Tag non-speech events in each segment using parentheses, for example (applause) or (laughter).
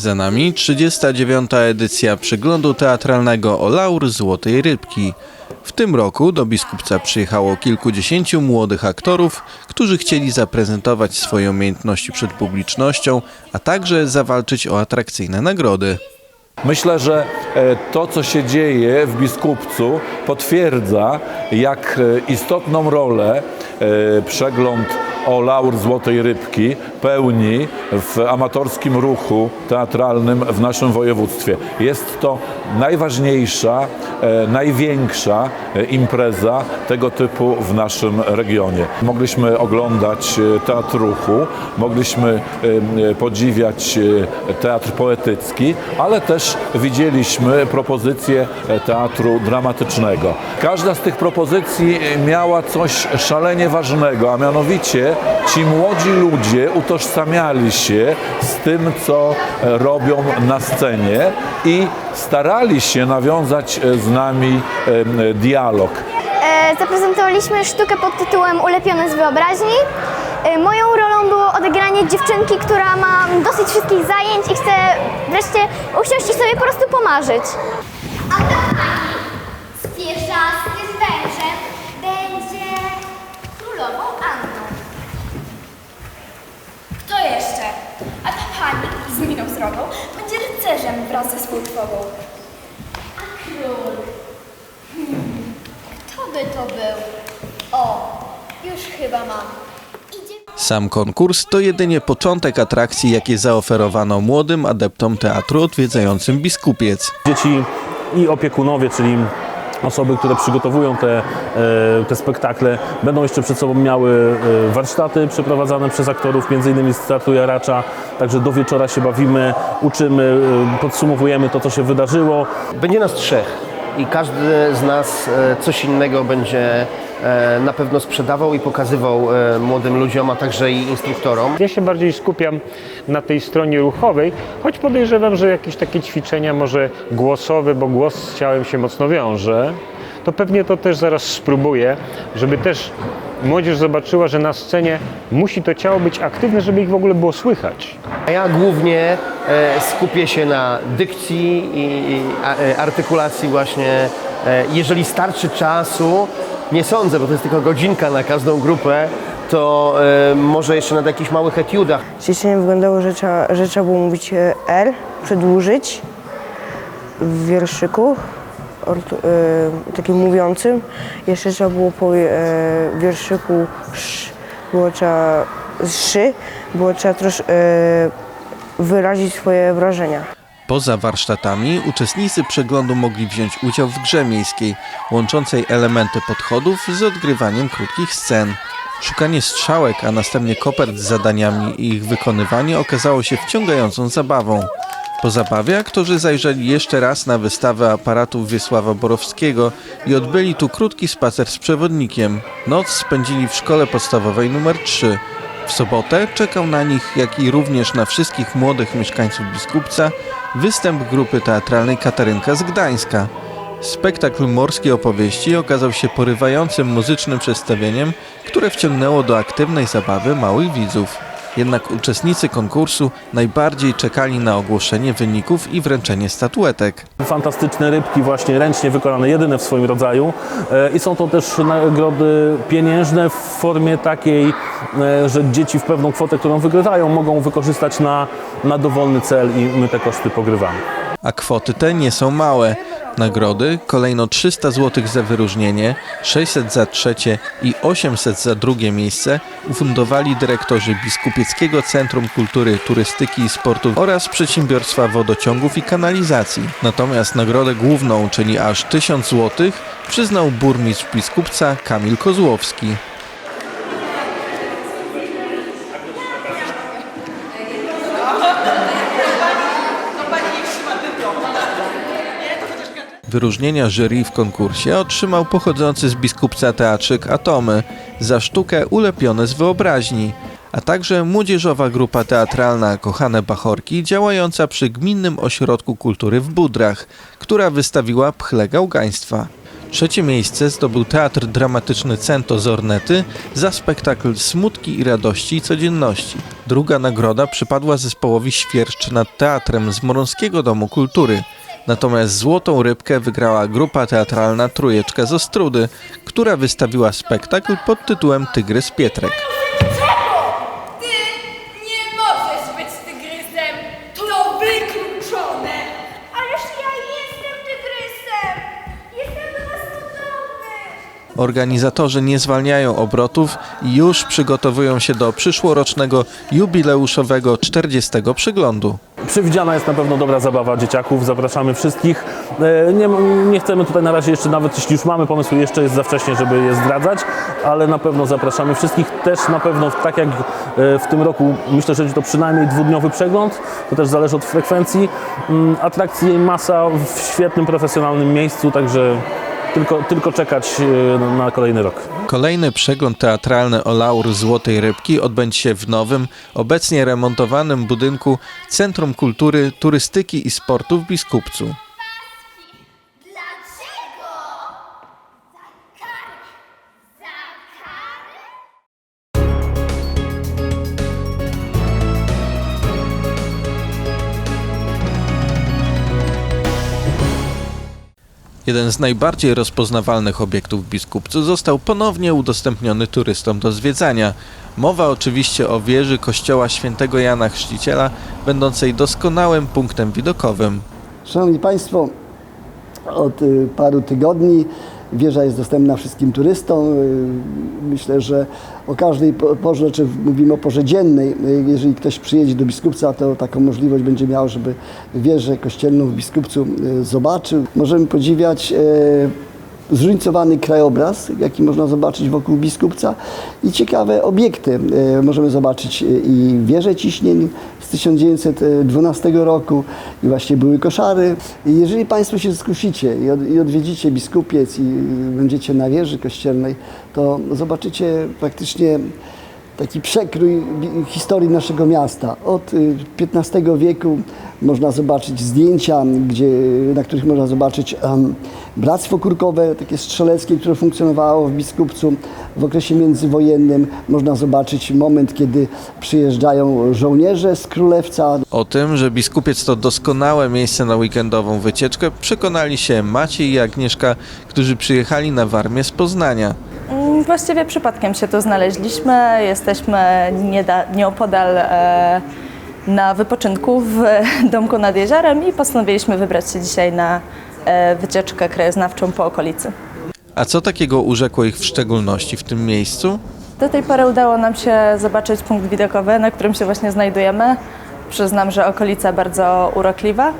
Za nami 39. edycja przeglądu teatralnego o Laur Złotej Rybki. W tym roku do Biskupca przyjechało kilkudziesięciu młodych aktorów, którzy chcieli zaprezentować swoje umiejętności przed publicznością, a także zawalczyć o atrakcyjne nagrody. Myślę, że e, to, co się dzieje w Biskupcu, potwierdza, jak e, istotną rolę e, przegląd o Laur Złotej Rybki pełni w amatorskim ruchu teatralnym w naszym województwie. Jest to najważniejsza, e, największa e, impreza tego typu w naszym regionie. Mogliśmy oglądać e, teatr ruchu, mogliśmy podziwiać teatr poetycki, ale też widzieliśmy propozycję e, teatru dramatycznego. Każda z tych propozycji miała coś szalenie ważnego, a mianowicie ci młodzi ludzie utożsamiali się z tym, co robią na scenie i starali się nawiązać e, z nami e, dialog. E, Zaprezentowaliśmy sztukę pod tytułem Ulepione z wyobraźni. Moją rolą było odegranie dziewczynki, która ma dosyć wszystkich zajęć i chce wreszcie usiąść i sobie po prostu pomarzyć. A ta pani z będzie rycerzem wraz ze współtwogą. A król? Hmm, kto by to był? O, już chyba mam. Sam konkurs to jedynie początek atrakcji, jakie zaoferowano młodym adeptom teatru odwiedzającym Biskupiec. Dzieci i opiekunowie, czyli osoby, które przygotowują te, e, te spektakle, będą jeszcze przed sobą miały e, warsztaty przeprowadzane przez aktorów, między innymi z Teatru Jaracza. Także do wieczora się bawimy, uczymy, e, podsumowujemy to, co się wydarzyło. Będzie nas trzech i każdy z nas coś innego będzie na pewno sprzedawał i pokazywał e, młodym ludziom, a także i instruktorom. Ja się bardziej skupiam na tej stronie ruchowej, choć podejrzewam, że jakieś takie ćwiczenia może głosowe, bo głos z ciałem się mocno wiąże, to pewnie to też zaraz spróbuję, żeby też młodzież zobaczyła, że na scenie musi to ciało być aktywne, żeby ich w ogóle było słychać. A ja głównie e, skupię się na dykcji i e, artykulacji właśnie. E, Jeżeli starczy czasu, nie sądzę, bo to jest tylko godzinka na każdą grupę, to e, może jeszcze nad jakichś małych etiudach. Ćwiczenie wyglądało, że trzeba, że trzeba było mówić e, R, przedłużyć w wierszyku ortu, e, takim mówiącym. Jeszcze trzeba było po e, wierszyku sz, było trzeba szy, było trzeba trosz, e, wyrazić swoje wrażenia. Poza warsztatami uczestnicy przeglądu mogli wziąć udział w grze miejskiej, łączącej elementy podchodów z odgrywaniem krótkich scen. Szukanie strzałek, a następnie kopert z zadaniami i ich wykonywanie okazało się wciągającą zabawą. Po zabawie aktorzy zajrzeli jeszcze raz na wystawę aparatów Wiesława Borowskiego i odbyli tu krótki spacer z przewodnikiem. Noc spędzili w szkole podstawowej nr 3. W sobotę czekał na nich, jak i również na wszystkich młodych mieszkańców Biskupca, występ grupy teatralnej Katarynka z Gdańska. Spektakl Morskie Opowieści okazał się porywającym muzycznym przedstawieniem, które wciągnęło do aktywnej zabawy małych widzów. Jednak uczestnicy konkursu najbardziej czekali na ogłoszenie wyników i wręczenie statuetek. Fantastyczne rybki właśnie ręcznie wykonane, jedyne w swoim rodzaju. E, I są to też nagrody pieniężne w formie takiej, e, że dzieci w pewną kwotę, którą wygrywają, mogą wykorzystać na, na dowolny cel i my te koszty pogrywamy. A kwoty te nie są małe. Nagrody kolejno 300 zł za wyróżnienie, 600 za trzecie i 800 za drugie miejsce ufundowali dyrektorzy Biskupieckiego Centrum Kultury, Turystyki i Sportu oraz Przedsiębiorstwa Wodociągów i Kanalizacji. Natomiast nagrodę główną, czyli aż 1000 zł, przyznał burmistrz Biskupca Kamil Kozłowski. Wyróżnienia jury w konkursie otrzymał pochodzący z biskupca teatrzyk Atomy za sztukę Ulepione z wyobraźni, a także młodzieżowa grupa teatralna Kochane Bachorki działająca przy Gminnym Ośrodku Kultury w Budrach, która wystawiła Pchle Gałgaństwa. Trzecie miejsce zdobył Teatr Dramatyczny Cento z Ornety za spektakl Smutki i Radości Codzienności. Druga nagroda przypadła zespołowi Świerszcz nad Teatrem z Morońskiego Domu Kultury. Natomiast złotą rybkę wygrała grupa teatralna Trójeczka z Ostrudy, która wystawiła spektakl pod tytułem Tygrys Pietrek. Organizatorzy nie zwalniają obrotów i już przygotowują się do przyszłorocznego jubileuszowego 40. przyglądu. Przewidziana jest na pewno dobra zabawa dzieciaków, zapraszamy wszystkich. E, Nie, nie chcemy tutaj na razie jeszcze, nawet jeśli już mamy pomysły, jeszcze jest za wcześnie, żeby je zdradzać, ale na pewno zapraszamy wszystkich. Też na pewno, tak jak e, w tym roku, myślę, że to przynajmniej dwudniowy przegląd, to też zależy od frekwencji. Mm, Atrakcji masa w świetnym, profesjonalnym miejscu, także tylko, tylko czekać e, na kolejny rok. Kolejny przegląd teatralny o laur Złotej Rybki odbędzie się w nowym, obecnie remontowanym budynku Centrum Kultury, Turystyki i Sportu w Biskupcu. Jeden z najbardziej rozpoznawalnych obiektów w Biskupcu został ponownie udostępniony turystom do zwiedzania. Mowa oczywiście o wieży kościoła świętego Jana Chrzciciela, będącej doskonałym punktem widokowym. Szanowni Państwo, od y, paru tygodni wieża jest dostępna wszystkim turystom. Y, Myślę, że o każdej po- porze, czy mówimy o porze dziennej, y, jeżeli ktoś przyjedzie do Biskupca, to taką możliwość będzie miał, żeby wieżę kościelną w Biskupcu y, zobaczył. Możemy podziwiać zróżnicowany krajobraz, jaki można zobaczyć wokół Biskupca i ciekawe obiekty. Możemy zobaczyć i wieżę ciśnień 1912 roku i właśnie były koszary. I jeżeli Państwo się skusicie i, od, i odwiedzicie Biskupiec i będziecie na wieży kościelnej, to zobaczycie praktycznie taki przekrój historii naszego miasta. Od y, XV wieku można zobaczyć zdjęcia, gdzie, na których można zobaczyć um, bractwo kurkowe, takie strzeleckie, które funkcjonowało w Biskupcu w okresie międzywojennym. Można zobaczyć moment, kiedy przyjeżdżają żołnierze z Królewca O tym, że Biskupiec to doskonałe miejsce na weekendową wycieczkę, przekonali się Maciej i Agnieszka, którzy przyjechali na Warmię z Poznania. Właściwie przypadkiem się tu znaleźliśmy. Jesteśmy nieda- nieopodal e, na wypoczynku w (laughs) domku nad jeziorem i postanowiliśmy wybrać się dzisiaj na e, wycieczkę krajoznawczą po okolicy. A co takiego urzekło ich w szczególności w tym miejscu? Do tej pory udało nam się zobaczyć punkt widokowy, na którym się właśnie znajdujemy. Przyznam, że okolica bardzo urokliwa.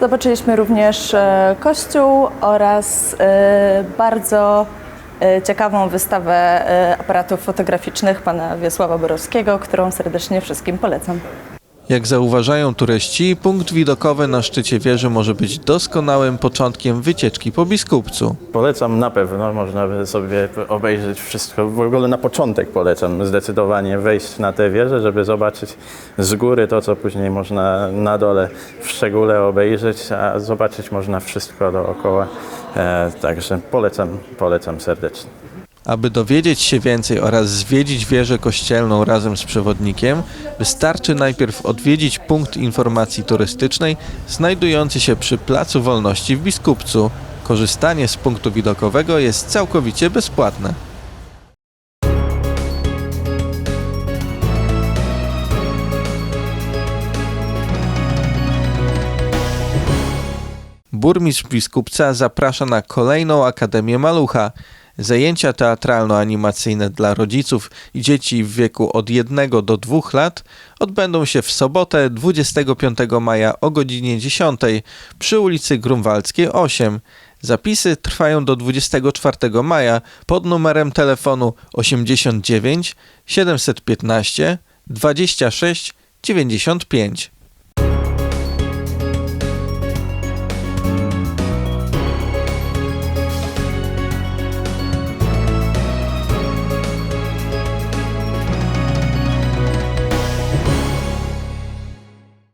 Zobaczyliśmy również e, kościół oraz e, bardzo ciekawą wystawę e, aparatów fotograficznych pana Wiesława Borowskiego, którą serdecznie wszystkim polecam. Jak zauważają turyści, punkt widokowy na szczycie wieży może być doskonałym początkiem wycieczki po Biskupcu. Polecam na pewno, można sobie obejrzeć wszystko. W ogóle na początek polecam zdecydowanie wejść na tę wieżę, żeby zobaczyć z góry to, co później można na dole w szczególe obejrzeć, a zobaczyć można wszystko dookoła. E, także polecam, polecam serdecznie. Aby dowiedzieć się więcej oraz zwiedzić wieżę kościelną razem z przewodnikiem, wystarczy najpierw odwiedzić punkt informacji turystycznej znajdujący się przy Placu Wolności w Biskupcu. Korzystanie z punktu widokowego jest całkowicie bezpłatne. Burmistrz Biskupca zaprasza na kolejną Akademię Malucha. Zajęcia teatralno-animacyjne dla rodziców i dzieci w wieku od 1 do 2 lat odbędą się w sobotę 25 maja o godzinie 10 przy ulicy Grunwaldzkiej 8. Zapisy trwają do 24 maja pod numerem telefonu 89 715 26 95.